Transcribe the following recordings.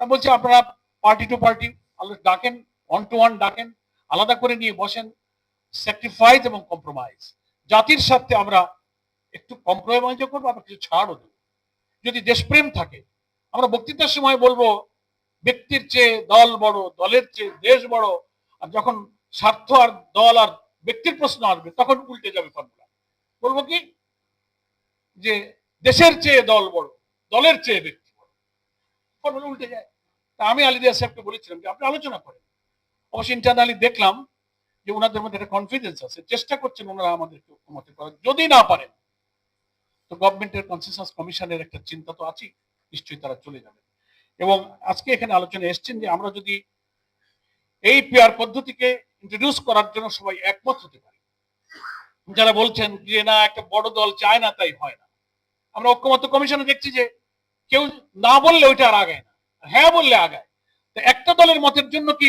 তা বলছে, আপনারা পার্টি টু পার্টি ডাকেন ওয়ান টু ওয়ান ডাকেন, আলাদা করে নিয়ে বসেন স্যাক্রিফাইস এবং কম্প্রোমাইজ জাতির সাথে আমরা একটু কম্প্রোমাইজ করব আমরা কিছু ছাড়ও দেবো। যদি দেশপ্রেম থাকে, আমরা বক্তৃতার সময় বলব, ব্যক্তির চেয়ে দল বড়, দলের চেয়ে দেশ বড়, আর যখন স্বার্থ আর দল আর ব্যক্তির প্রশ্ন আসবে, তখন উল্টে যাবে ফর্মুলা বলব কি? যে দেশের চেয়ে দল বড়, দলের চেয়ে ব্যক্তি বড়। ফর্মুলা উল্টে যায়। তা আমি আলিদিয়া সাহেবকে বলেছিলাম যে আপনি আলোচনা করেন। অবশ্য ইন্টারনালি দেখলাম যে ওনাদের মধ্যে একটা কনফিডেন্স আছে, চেষ্টা করছেন ওনারা আমাদেরকে ঐক্যমতে করার। যদি না পারেন, তো গভর্নমেন্টের কনসেনসাস কমিশনের একটা চিন্তা তো আছেই, নিশ্চয়ই তারা চলে যাবে এবং আজকে এখানে আলোচনা এসছেন যে আমরা যদি এই পিয়ার পদ্ধতিকে ইন্ট্রোডিউস করার জন্য সবাই একমত হতে পারি। যারা বলছেন যে না, একটা বড় দল চায় না, তাই হয় না। আমরা ঐক্যমত্য কমিশনে দেখছি যে কেউ না বললে ওইটা আর আগায় না। হ্যাঁ বললে আগায়। তো একটা দলের মতের জন্য কি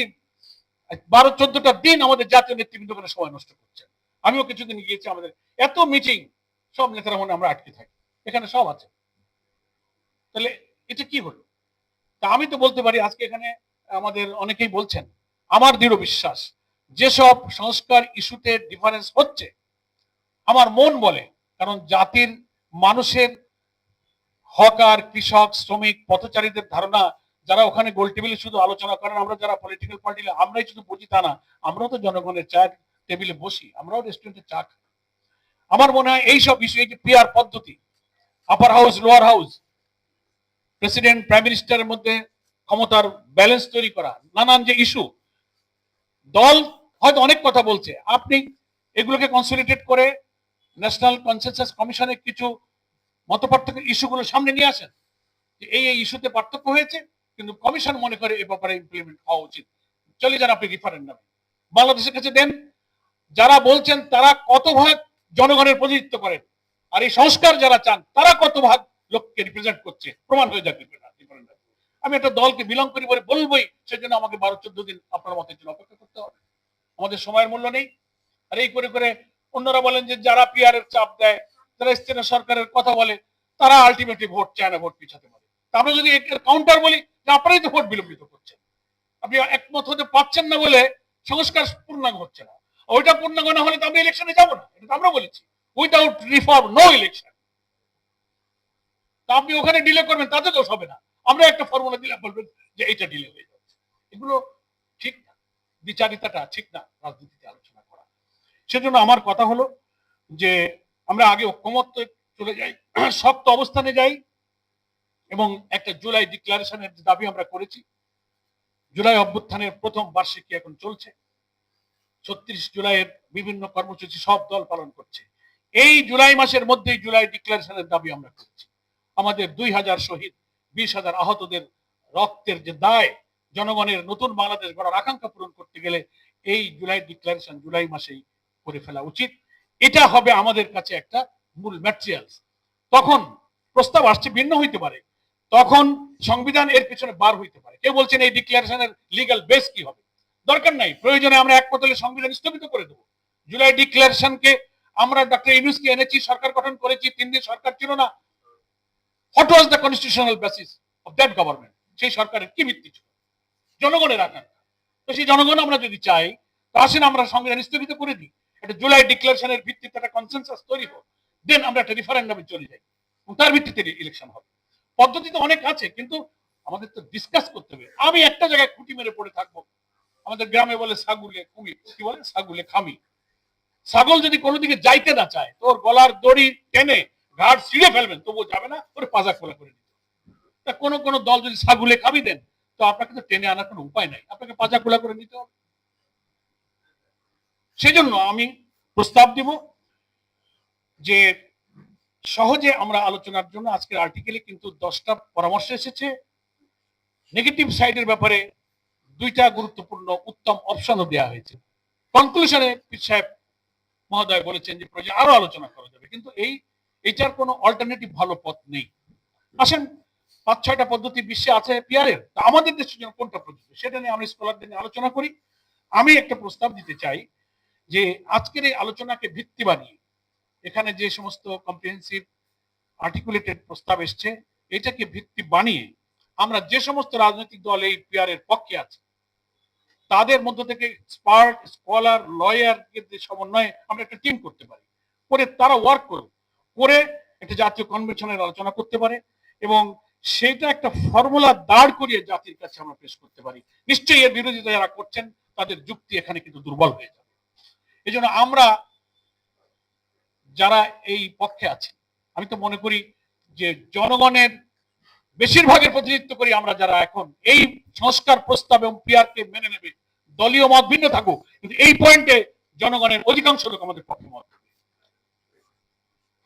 বারো চোদ্দটা দিন আমাদের জাতীয় নেতৃবৃন্দ করে সময় নষ্ট করছেন? আমিও কিছুদিন গিয়েছি আমাদের এত মিটিং সব নেতারা মনে আমরা আটকে থাকি। এখানে সব আছে। তাহলে এটা কি হলো? তা আমি তো বলতে পারি, আজকে এখানে আমাদের অনেকেই বলছেন, আমার দৃঢ় বিশ্বাস, যেসব সংস্কার ইস্যুতে ডিফারেন্স হচ্ছে, আমার মন বলে, কারণ জাতির মানুষের হকার কৃষক, শ্রমিক, পথচারীদের ধারণা যারা ওখানে গোল টেবিলে শুধু আলোচনা করেন, আমরা যারা পলিটিক্যাল পার্টি আমরাই শুধু বুঝি তা না। আমরাও তো জনগণের চায়ের টেবিলে বসি, আমরাও রেস্টুরেন্টে চা খাই। আমার মনে হয় এইসব এই যে পিয়ার পদ্ধতি upper house lower house president prime মিনিস্টারের মধ্যে ক্ষমতার ব্যালেন্স তৈরি করা, নানান যে ইস্যু দল হয়তো অনেক কথা বলছে। আপনি এগুলোকে কনসলিডেট করে ন্যাশনাল কনসেনসাস কমিশনের কিছু মত পার্থক্য ইস্যুগুলো সামনে নিয়ে আসেন। এই এই ইস্যুতে পার্থক্য হয়েছে কিন্তু কমিশন মনে করে এ ব্যাপারে ইমপ্লিমেন্ট হওয়া উচিত। চলে যান আপনি রিফারেন্ডামে বাংলাদেশের কাছে দেন, যারা বলছেন তারা কত ভাগ জনগণের প্রতিনিধিত্ব করেন আর এই সংস্কার যারা চান তারা কত ভাগ লোককে রিপ্রেজেন্ট করছে। প্রমাণ হয়ে referendum- আমি একটা দলকে বিলং করি বলে বলবোই, সেজন্য আমাকে বারো চোদ্দ দিন আপনার মতের জন্য অপেক্ষা করতে হবে। আমাদের সময়ের মূল্য নেই। আর এই করে করে অন্যরা বলেন যে যারা পিআর এর চাপ দেয়, যারা স্থানীয় সরকারের কথা বলে, তারা আলটিমেটলি ভোট চায় না, ভোট পিছাতে পারে। তা আমরা যদি কাউন্টার বলি যে আপনারাই তো ভোট বিলম্বিত করছেন। আপনি একমত হতে পারছেন না বলে সংস্কার পূর্ণাঙ্গ হচ্ছে না। ওইটা পূর্ণাঙ্গ না হলে তো আমরা ইলেকশনে যাব না, এটা তো আমরা বলেছি। উইদাউট রিফর্ম নো ইলেকশন তা আপনি ওখানে ডিলে করবেন, তাতে দোষ হবে না। আমরা একটা ফর্মুলা দিলে বলবেন যে এইটা ডিলে হয়ে যাচ্ছে। এগুলো ঠিক না। বিচারিতাটা ঠিক না, রাজনীতিতে আলোচনা করা। সেজন্য আমার কথা হলো যে আমরা আগে ঐক্যমত্য চলে যাই শক্ত অবস্থানে যাই। এবং একটা জুলাই ডিক্লারেশনের দাবি আমরা করেছি, জুলাই অভ্যুত্থানের প্রথম বার্ষিকী এখন চলছে। ছত্রিশ জুলাইয়ের বিভিন্ন কর্মসূচি সব দল পালন করছে। এই জুলাই মাসের মধ্যেই জুলাই ডিক্লারেশনের দাবি আমরা করছি। আমাদের দুই হাজার শহীদ, বিশ হাজার আহতদের রক্তের যে দায়, জনগণের নতুন বাংলাদেশ গড়ার আকাঙ্ক্ষা পূরণ করতে গেলে এই জুলাই ডিক্লারেশন জুলাই মাসেই করে ফেলা উচিত। এটা হবে আমাদের কাছে একটা মূল ম্যাটেরিয়ালস তখন প্রস্তাব আসছে ভিন্ন হইতে পারে। তখন সংবিধান এর পিছনে বার হইতে পারে। কেউ বলছেন এই ডিক্লারেশনের লিগ্যাল বেস কি হবে? দরকার নাই, প্রয়োজনে আমরা এক বদলে সংবিধান স্থগিত করে দেবো। জুলাই ডিক্লারেশনকে আমরা ডক্টর ইউনুসকে এনেছি, সরকার গঠন করেছি, তিন দিন সরকার ছিল না। What was the constitutional basis of that government সেই সরকারের কি ভিত্তি ছিল? জনগণের আকাঙ্ক্ষা। তো সেই জনগণ আমরা যদি চাই, তো আসেন আমরা সংবিধান স্থগিত করে দিই। একটা জুলাই ডিক্লারেশনের ভিত্তিতে একটা কনসেনসাস তৈরি হোক। দেন আমরা একটা রিফারেন্ডামে চলে যাই। তার ভিত্তিতে ইলেকশন হবে। পদ্ধতি তো অনেক আছে, কিন্তু আমাদের তো ডিসকাস করতে হবে। আমি একটা জায়গায় খুঁটি মেরে পড়ে থাকব। আমাদের গ্রামে বলে সাগুলে কুমি কি বলে? ছাগুলে খামি। ছাগল যদি কোনো দিকে যাইতে না চায়, তোর গলার দড়ি টেনে ঘাট ছিঁড়ে ফেলবেন, তবুও যাবে না ওর পাজা খোলা করে দিতে তা কোনো কোনো দল যদি ছাগুলে খাবি দেন, তো আপনাকে তো টেনে আনার কোনো উপায় নাই। আপনাকে পাজা খোলা করে নিতে হবে। সেজন্য আমি প্রস্তাব দিব যে সহজে আমরা আলোচনার জন্য আজকের আর্টিকেলে কিন্তু দশটা পরামর্শ এসেছে। নেগেটিভ সাইডের ব্যাপারে দুইটা গুরুত্বপূর্ণ উত্তম অপশনও দেওয়া হয়েছে। কনক্লুশনে সাহেব মহোদয় বলেছেন যে, প্রয়োজন আরও আলোচনা করা যাবে। কিন্তু এই এটার কোনো অল্টারনেটিভ ভালো পথ নেই। আসেন, পাঁচ, ছয়টা পদ্ধতি বিশ্বে আছে পিয়ারের। তা আমাদের দেশের জন্য কোনটা প্রযোজ্য? সেটা নিয়ে আমরা স্কলারদের নিয়ে আলোচনা করি। আমি একটা প্রস্তাব দিতে চাই যে, আজকের এই আলোচনাকে ভিত্তি বানিয়ে এখানে যে সমস্ত কম্প্রিহেন্সিভ আর্টিকুলেটেড প্রস্তাব এসছে, এটাকে ভিত্তি বানিয়ে আমরা যে সমস্ত রাজনৈতিক দল এই পিআর এর পক্ষে আছে, তাদের মধ্য থেকে স্পার্ট স্কলার লয়ার সমন্বয়ে আমরা একটা টিম করতে পারি। করে তারা ওয়ার্ক করুক, করে একটা জাতীয় কনভেনশনের আলোচনা করতে পারে এবং সেটা একটা ফর্মুলা দাঁড় করিয়ে জাতির কাছে আমরা পেশ করতে পারি। নিশ্চয়ই এর বিরোধিতা যারা করছেন, তাদের যুক্তি এখানে কিন্তু দুর্বল হয়ে যাবে। এই আমরা যারা এই পক্ষে আছে আমি তো মনে করি যে জনগণের বেশিরভাগের প্রতিনিধিত্ব করি আমরা যারা এখন এই সংস্কার প্রস্তাব এবং পিআর কে মেনে নেবে, দলীয় মত ভিন্ন থাকুক, কিন্তু এই পয়েন্টে জনগণের অধিকাংশ লোক আমাদের পক্ষে মত।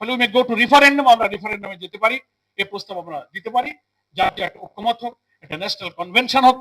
ফলে উই মে গো টু রিফারেন্ডাম আমরা রিফারেন্ডামে যেতে পারি এই প্রস্তাব আমরা দিতে পারি যাতে একটা ঐক্যমত হোক, একটা ন্যাশনাল কনভেনশন হোক